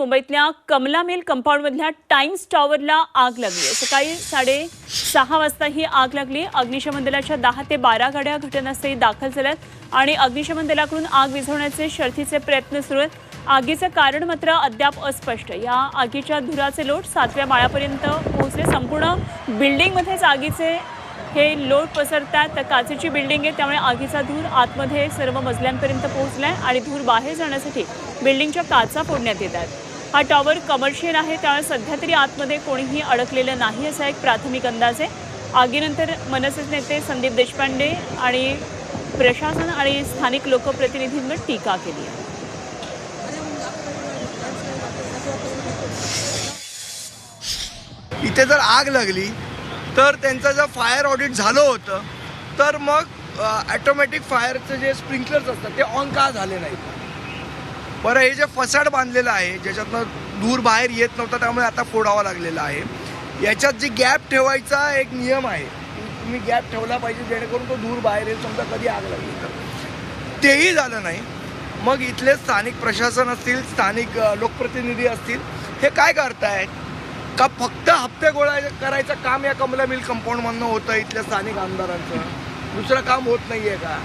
मुंबईतल्या कमला मिल कंपाऊंडमधल्या टाइम्स टॉवरला आग लागली आहे. सकाळी साडे सहा वाजता ही आग लागली. अग्निशमन दलाच्या दहा ते बारा गाड्या घटनास्थळी दाखल झाल्यात आणि अग्निशमन दलाकडून आग विझवण्याचे शर्थीचे प्रयत्न सुरू आहेत. आगीचं कारण मात्र अद्याप अस्पष्ट या आगीच्या धुराचे लोट सातव्या माळ्यापर्यंत पोहोचले. संपूर्ण बिल्डिंगमध्येच आगीचे हे लोट पसरतात. तर काचेची बिल्डिंग आहे त्यामुळे आगीचा धूर आतमध्ये सर्व मजल्यांपर्यंत पोहोचलाय आणि धूर बाहेर जाण्यासाठी बिल्डिंगच्या काचा फोडण्यात येत आहेत. हा टॉवर कमर्शियल आहे. त्यामुळे सध्या तरी आतमध्ये कोणीही अडकलेलं नाही असा एक प्राथमिक अंदाज आहे. आगीनंतर मनसे नेते संदीप देशपांडे आणि प्रशासन आणि स्थानिक लोकप्रतिनिधींवर टीका केली आहे. इथे जर आग लागली तर त्यांचं जर फायर ऑडिट झालं होतं तर मग ॲटोमॅटिक फायरचे जे स्प्रिंकलर्स असतात ते ऑन का झाले नाहीत? बरं हे जे फसाड बांधलेलं आहे ज्याच्यातनं दूर बाहेर येत नव्हता त्यामुळे आता फोडावा लागलेला आहे. याच्यात जी गॅप ठेवायचा एक नियम आहे तुम्ही गॅप ठेवला पाहिजे जेणेकरून तो धूर बाहेर येईल समजा कधी आग लागली तर. तेही झालं नाही. मग इथले स्थानिक प्रशासन असतील स्थानिक लोकप्रतिनिधी असतील हे काय करतायत? का फक्त हप्ते गोळा करायचं काम या कमला मिल कंपाऊंडमधनं होतं इथल्या स्थानिक आमदारांचं? दुसरं काम होत नाही आहे का?